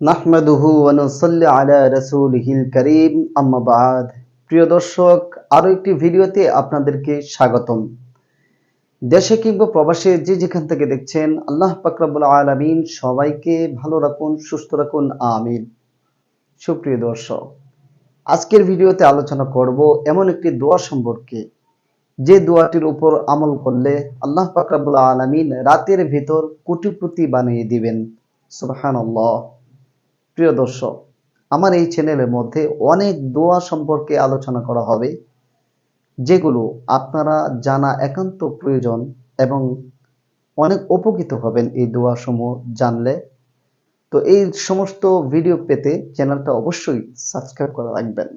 নাহমাদুহু ওয়ানুসাল্লি আলা রাসূলিহিল কারীম, আম্মা বাদ। প্রিয় দর্শক, আরও একটি ভিডিওতে আপনাদেরকে স্বাগতম। দেশে কিংবা প্রবাসে যে যেখান থেকে দেখছেন, আল্লাহ পাক রব্বুল আলামিন সবাইকে ভালো রাখুন, সুস্থ রাখুন, আমিন। সুপ্রিয় দর্শক, আজকের ভিডিওতে আলোচনা করব এমন একটি দোয়া সম্পর্কে। যে দোয়াটির উপর আমল করলে আল্লাহ পাক রব্বুল আলামিন রাতের ভিতর কোটিপতি বানিয়ে দিবেন। সুবহানাল্লাহ। প্রিয় দর্শক, আমার এই চ্যানেলের মধ্যে অনেক দোয়া সম্পর্কে আলোচনা করা হবে, যেগুলো আপনারা জানা একান্ত প্রয়োজন এবং অনেক উপকৃত হবেন এই দোয়া সমূহ জানলে। তো এই সমস্ত ভিডিও পেতে চ্যানেলটা অবশ্যই সাবস্ক্রাইব করে রাখবেন।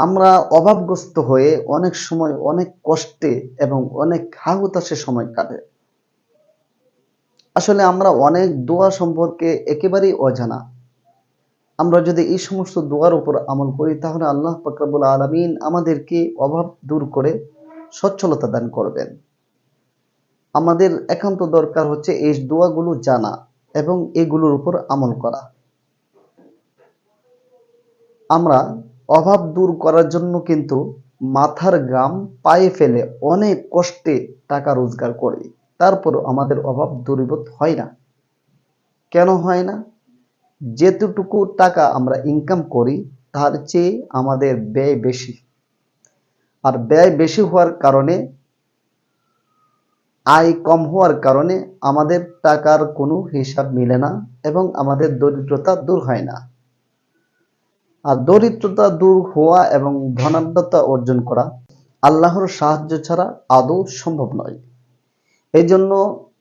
আমরা অভাবগ্রস্ত হয়ে অনেক সময় অনেক কষ্টে এবং অনেক হাহুতাসে সময় কাটে। আসলে আমরা অনেক দোয়া সম্পর্কে একেবারেই অজানা। আমরা যদি এই সমস্ত দোয়ার উপর আমল করি, তাহলে আল্লাহ ফাকরাবুল আলমিন আমাদেরকে অভাব দূর করে সচ্ছলতা দান করবেন। আমাদের একান্ত দরকার হচ্ছে এই দোয়াগুলো জানা এবং এগুলোর উপর আমল করা। আমরা অভাব দূর করার জন্য কিন্তু মাথার গ্রাম পায়ে ফেলে অনেক কষ্টে টাকা রোজগার করি। তারপরও আমাদের অভাব দূরীভূত হয় না। কেন হয় না? যেতটুকু টাকা আমরা ইনকাম করি, তার চেয়ে আমাদের ব্যয় বেশি। আর ব্যয় বেশি হওয়ার কারণে, আয় কম হওয়ার কারণে আমাদের টাকার কোনো হিসাব মিলে না এবং আমাদের দরিদ্রতা দূর হয় না। আর দরিদ্রতা দূর হওয়া এবং ধনাঢ্যতা অর্জন করা আল্লাহর সাহায্য ছাড়া আদৌ সম্ভব নয়। এই জন্য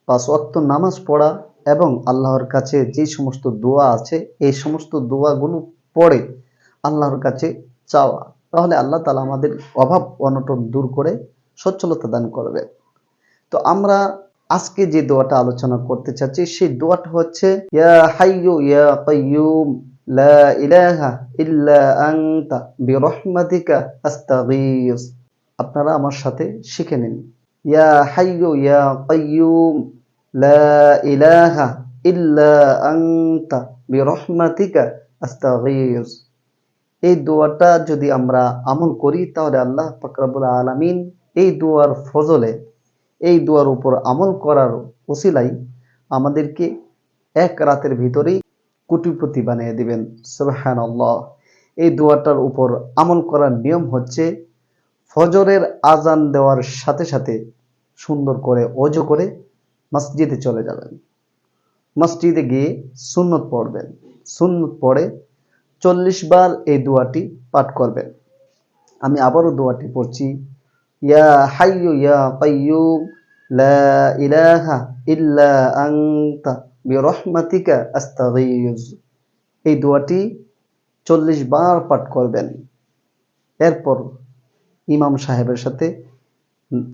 পাঁচ ওয়াক্ত নামাজ পড়া এবং আল্লাহর কাছে যে সমস্ত দোয়া আছে, এই সমস্ত দোয়াগুলো পড়ে আল্লাহর কাছে চাওয়া, তাহলে আল্লাহ তালা আমাদের অভাব অনটন দূর করে সচ্ছলতা দান করবে। তো আমরা আজকে যে দোয়াটা আলোচনা করতে চাচ্ছি, সেই দোয়াটা হচ্ছে, ইয়া ইয়া আপনারা আমার সাথে শিখে নিন। ইয়া হাইয়ু ইয়া কাইয়ুম আস্তাগীস এই দোয়াটা যদি আমরা আমল করি, তাহলে আল্লাহ পাক রব্বুল আলামিন এই দোয়ার ফজলে, এই দোয়ার উপর আমল করার ওসিলাই আমাদেরকে এক রাতের ভিতরেই কোটিপতি বানিয়ে দিবেন। সুবহানাল্লাহ। এই দোয়াটার উপর আমল করার নিয়ম হচ্ছে, ফজরের আজান দেওয়ার সাথে সাথে সুন্দর করে অজু করে মসজিদে চলে যাবেন। মসজিদে গিয়ে সুন্নত পড়বেন। সুন্নত পড়ে চল্লিশ বার এই দোয়াটি পাঠ করবেন। আমি আবারও দোয়াটি পড়ছি, ইয়া হাইয়ু ইয়া কাইয়ুম, লা ইলাহা ইল্লা আনতা বিরহমাতিকা এই দোয়াটি চল্লিশ বার পাঠ করবেন। এরপর ইমাম সাহেবের সাথে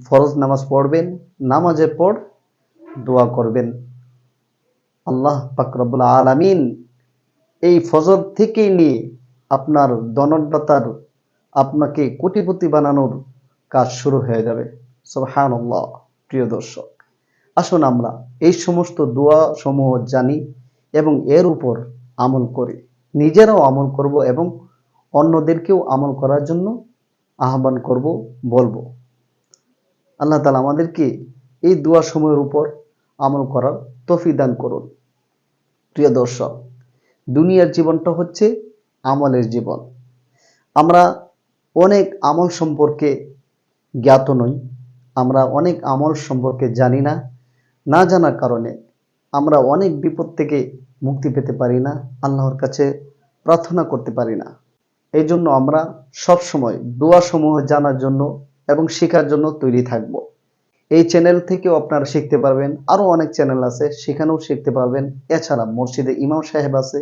ফরজ নামাজ পড়বেন। নামাজের পর দোয়া করবেন। আল্লাহ পাকরবুল আলামিন এই ফজর থেকেই নিয়ে আপনার দনডতার আপনাকে কোটিপতি বানানোর কাজ শুরু হয়ে যাবে। সুবহানাল্লাহ, প্রিয় দর্শক, আসুন আমরা এই সমস্ত দোয়া সমূহ জানি এবং এর উপর আমল করি। নিজেরাও আমল করব এবং অন্যদেরকেও আমল করার জন্য আহ্বান করব, বলব। আল্লাহ তালা আমাদেরকে এই দোয়া সময়ের উপর আমল করার তফি দান করুন। প্রিয় দর্শক, দুনিয়ার জীবনটা হচ্ছে আমলের জীবন। আমরা অনেক আমল সম্পর্কে জ্ঞাত নই, আমরা অনেক আমল সম্পর্কে জানি না না জানার কারণে আমরা অনেক বিপদ থেকে মুক্তি পেতে পারি না, আল্লাহর কাছে প্রার্থনা করতে পারি না। এই জন্য আমরা সব সময় দোয়া সমূহ জানার জন্য এবং শেখার জন্য তৈরি থাকব। এই চ্যানেল থেকেও আপনারা শিখতে পারবেন। আরও অনেক চ্যানেল আছে, সেখানেও শিখতে পারবেন। এছাড়া মসজিদে ইমাম সাহেব আছে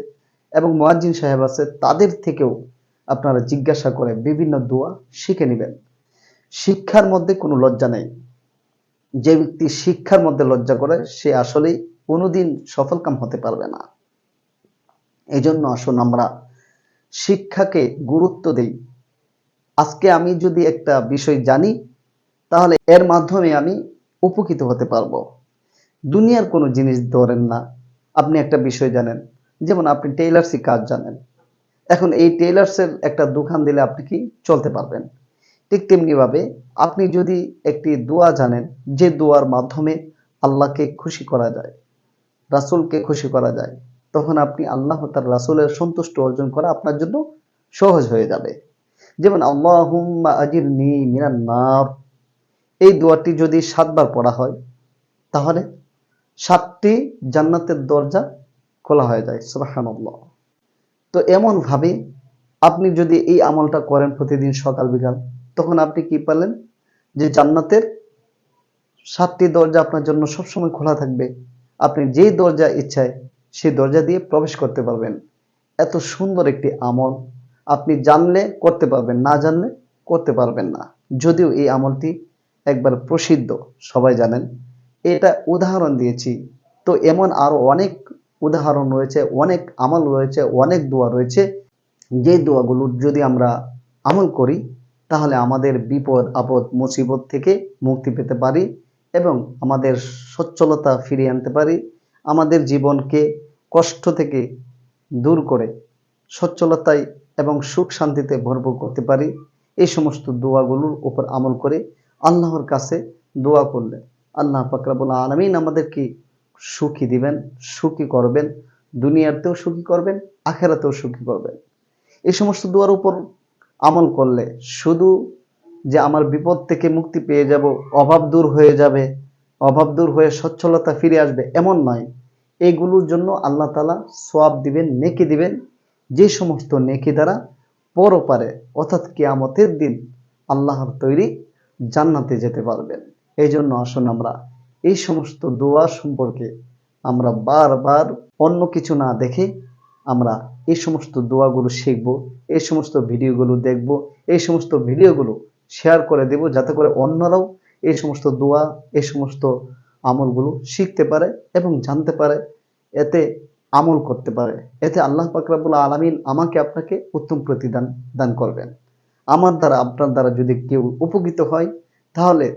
এবং মোয়াজ্জিন সাহেব আছে, তাদের থেকেও আপনারা জিজ্ঞাসা করে বিভিন্ন দোয়া শিখে নেবেন। শিক্ষার মধ্যে কোনো লজ্জা নেই। যে ব্যক্তি শিক্ষার মধ্যে লজ্জা করে, সে আসলেই কোনোদিন সফলকাম হতে পারবে না। এই জন্য আসুন আমরা শিক্ষাকে গুরুত্ব দেই। আজকে আমি যদি একটা বিষয় জানি তাহলে এর মাধ্যমে আমি উপকৃত হতে পারব। দুনিয়ার কোনো জিনিস ধরেন না। আপনি একটা বিষয় জানেন, যেমন আপনি টেইলার্সি কাজ জানেন। এখন এই টেইলার্সের একটা দোকান দিলে আপনি কি চলতে পারবেন? ঠিক তেমনিভাবে আপনি যদি একটি দোয়া জানেন, যে দোয়ার মাধ্যমে আল্লাহকে খুশি করা যায়, রাসূলকে খুশি করা যায়, তখন আপনি আল্লাহ তার রাসূলের সন্তুষ্ট অর্জন করা আপনার জন্য সহজ হয়ে যাবে। যেমন, আল্লাহুম্মা আজিরনি মিনান নার। এই দোয়াটি যদি সাতবার পড়া হয়, তাহলে সাতটি জান্নাতের দরজা খোলা হয়ে যায়, সুবহানাল্লাহ। তো এমন ভাবে আপনি যদি এই আমলটা করেন প্রতিদিন সকাল বিকাল, তখন আপনি কি পারলেন? যে জান্নাতের সাতটি দরজা আপনার জন্য সবসময় খোলা থাকবে, আপনি যেই দরজা ইচ্ছায় সেই দরজা দিয়ে প্রবেশ করতে পারবেন। এত সুন্দর একটি আমল, আপনি জানলে করতে পারবেন, না জানলে করতে পারবেন না। যদিও এই আমলটি একবার প্রসিদ্ধ, সবাই জানেন। এটা উদাহরণ দিয়েছি। তো এমন আরও অনেক উদাহরণ রয়েছে, অনেক আমল রয়েছে, অনেক দোয়া রয়েছে। যে দোয়াগুলো যদি আমরা আমল করি, তাহলে আমাদের বিপদ, আপদ, মুসিবত থেকে মুক্তি পেতে পারি এবং আমাদের সচ্ছলতা ফিরিয়ে আনতে পারি। আমাদের জীবনকে কষ্ট থেকে দূর করে সচ্ছলতায় এবং সুখ শান্তিতে ভরপুর করতে পারি। এই সমস্ত দোয়াগুলোর উপর আমল করে আল্লাহর কাছে দোয়া করলে আল্লাহ পাকরাবুল আলমিন আমাদেরকে সুখী দিবেন, সুখী করবেন, দুনিয়াতেও সুখী করবেন, আখেরাতেও সুখী করবেন। এই সমস্ত দোয়ার উপর আমল করলে শুধু যে আমার বিপদ থেকে মুক্তি পেয়ে যাব, অভাব দূর হয়ে যাবে, অভাব দূর হয়ে সচ্ছলতা ফিরে আসবে, এমন নয়। এইগুলোর জন্য আল্লাহ তালা সোয়াব দিবেন, নেকি দিবেন, যে সমস্ত নেকি দ্বারা পরপারে, অর্থাৎ কেয়ামতের দিন আল্লাহর তৈরি জান্নাতে যেতে পারবেন। এই জন্য আসুন আমরা এই সমস্ত দোয়া সম্পর্কে আমরা বারবার অন্য কিছু না দেখে আমরা এই সমস্ত দোয়াগুলো শিখব, এই সমস্ত ভিডিওগুলো দেখব, এই সমস্ত ভিডিওগুলো শেয়ার করে দেব যাতে করে অন্যরাও এই সমস্ত দোয়া, এই সমস্ত আমলগুলো শিখতে পারে এবং জানতে পারে, এতে আমল করতে পারে। এতে আল্লাহ পাকরাবুল আলমিন আমাকে আপনাকে উত্তম প্রতিদান দান করবেন। আমার দ্বারা, আপনার দ্বারা যদি কেউ উপকৃত হয়, তাহলে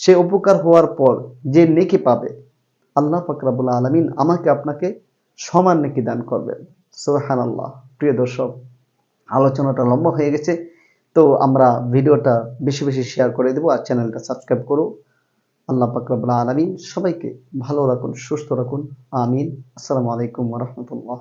সে উপকার হওয়ার পর যে নেকি পাবে, আল্লাহ ফাকরাবুল আলমিন আমাকে আপনাকে সমান নেকি দান করবেন। সোহান আল্লাহ প্রিয় দর্শক, আলোচনাটা লম্বা হয়ে গেছে, তো আমরা ভিডিওটা বেশি বেশি শেয়ার করে দেবো আর চ্যানেলটা সাবস্ক্রাইব করো। আল্লাহ পাকরাবুল আলমিন সবাইকে ভালো রাখুন, সুস্থ রাখুন। আমিন। আসসালামু আলাইকুম রহমতুল্লাহ।